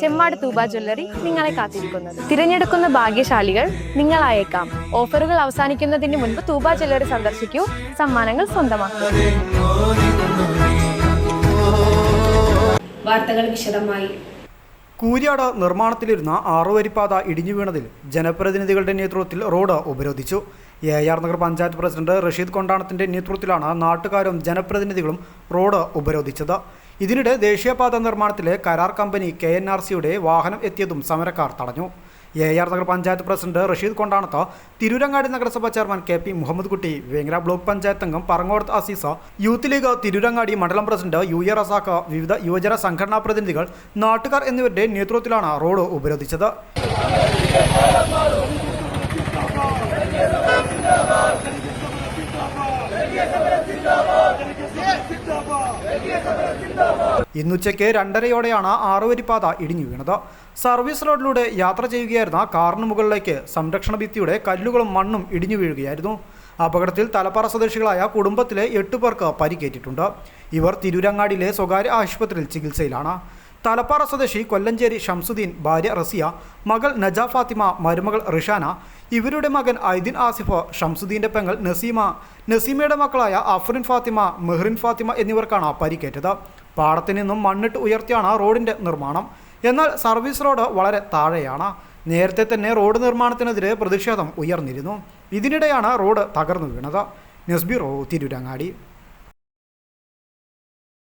Chemmad Thooba jewellery നിങ്ങളെ കാത്തിരിക്കുന്നത്. തിരഞ്ഞെടുക്കുന്ന ഭാഗ്യശാലികൾ നിങ്ങളായേക്കാം. ഓഫറുകൾ അവസാനിക്കുന്നതിന് മുൻപ് തൂബ ജ്വല്ലറി സന്ദർശിക്കൂ. സമ്മാനങ്ങൾ സ്വന്തമാക്കൂ. വാർത്തകൾ വിശദമായി. കൂരിയാട് നിർമ്മാണത്തിലിരുന്ന ആറുവരിപ്പാത ഇടിഞ്ഞു വീണതിൽ ജനപ്രതിനിധികളുടെ നേതൃത്വത്തിൽ റോഡ് ഉപരോധിച്ചു. A R Nagar panchayat president Rasheed കൊണ്ടാണത്തിന്റെ നേതൃത്വത്തിലാണ് നാട്ടുകാരും ജനപ്രതിനിധികളും റോഡ് ഉപരോധിച്ചത്. ഇതിനിടെ ദേശീയപാത നിർമ്മാണത്തിലെ കരാർ കമ്പനി കെ എൻ ആർ സിയുടെ വാഹനം എത്തിയതും സമരക്കാർ തടഞ്ഞു. A R Nagar panchayat president Rasheed Kondanath Tirurangadi നഗരസഭാ ചെയർമാൻ കെ പി മുഹമ്മദ് കുട്ടി വേങ്ങര ബ്ലോക്ക് പഞ്ചായത്ത് അംഗം പറങ്ങോടത്ത് അസീസ യൂത്ത് ലീഗ് തിരൂരങ്ങാടി മണ്ഡലം പ്രസിഡന്റ് യു എ റസാഖ് വിവിധ യുവജന സംഘടനാ പ്രതിനിധികൾ നാട്ടുകാർ എന്നിവരുടെ നേതൃത്വത്തിലാണ് റോഡ് ഉപരോധിച്ചത്. ഇന്നുച്ചയ്ക്ക് രണ്ടരയോടെയാണ് ആറുവരിപ്പാത ഇടിഞ്ഞു വീണത്. സർവീസ് റോഡിലൂടെ യാത്ര ചെയ്യുകയായിരുന്ന കാറിന് മുകളിലേക്ക് സംരക്ഷണ ഭിത്തിയുടെ കല്ലുകളും മണ്ണും ഇടിഞ്ഞു വീഴുകയായിരുന്നു. അപകടത്തിൽ തലപ്പാറ സ്വദേശികളായ കുടുംബത്തിലെ എട്ട് പേർക്ക് പരിക്കേറ്റിട്ടുണ്ട്. ഇവർ തിരൂരങ്ങാടിയിലെ സ്വകാര്യ ആശുപത്രിയിൽ ചികിത്സയിലാണ്. തലപ്പാറ സ്വദേശി കൊല്ലഞ്ചേരി ഷംസുദ്ദീൻ ഭാര്യ റസിയ മകൾ നജ ഫാത്തിമ മരുമകൾ റിഷാന ഇവരുടെ മകൻ ഐദിൻ ആസിഫ് ഷംസുദ്ദീന്റെ പെങ്ങൾ നസീമ നസീമയുടെ മക്കളായ അഫ്രിൻ ഫാത്തിമ മെഹ്റിൻ ഫാത്തിമ എന്നിവർക്കാണ് പരിക്കേറ്റത്. പാടത്തു നിന്നും മണ്ണിട്ട് ഉയർത്തിയാണ് റോഡിന്റെ നിർമ്മാണം. എന്നാൽ സർവീസ് റോഡ് വളരെ താഴെയാണ്. നേരത്തെ തന്നെ റോഡ് നിർമ്മാണത്തിനെതിരെ പ്രതിഷേധം ഉയർന്നിരുന്നു. ഇതിനിടെയാണ് റോഡ് തകർന്നു വീണത്. ന്യൂസ് തിരൂരങ്ങാടി.